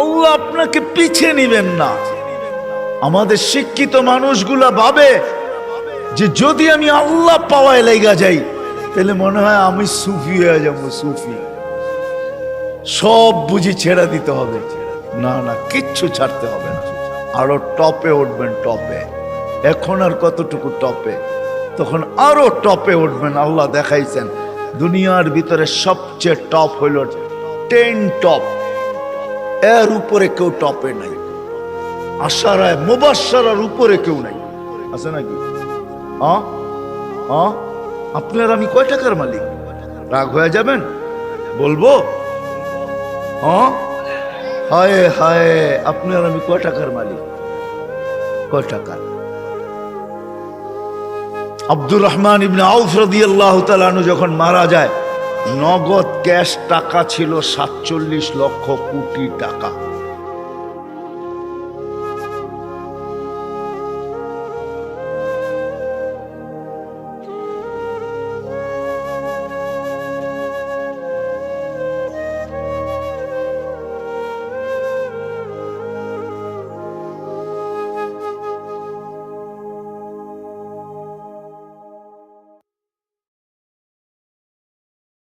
আল্লাহ আপনাকে পিছিয়ে নিবেন না। আমাদের শিক্ষিত মানুষগুলা ভাবে যে যদি আমি আল্লাহ পাওয়ায় লেগা যাই, তাহলে মনে হয় আমি সুফি হয়ে যাব, সুফি। সব বুঝি ছেড়ে দিতে হবে। না না, কিচ্ছু ছাড়তে হবে না। আরও টপে উঠবেন, টপে। এখন আর কতটুকু টপে? তখন আরও টপে উঠবেন, আল্লাহ দেখাইছেন। দুনিয়ার ভিতরে সবচেয়ে টপ হইল টেন টপ এর উপরে কেউ টপে নাই। আশারায় মুবাসারার উপরে কেউ নাই। আছে নাকি? আপনার আমি কয় টাকার মালিক? রাগ হয়ে যাবেন? বলব? হায় হায়, আপনার আমি কয় টাকার মালিক? কয় টাকার আব্দুর রহমান ইবনে আউফ রাদিয়াল্লাহু তাআলা যখন মারা যায় নগদ ক্যাশ টাকা ছিল সাতচল্লিশ লক্ষ কোটি টাকা।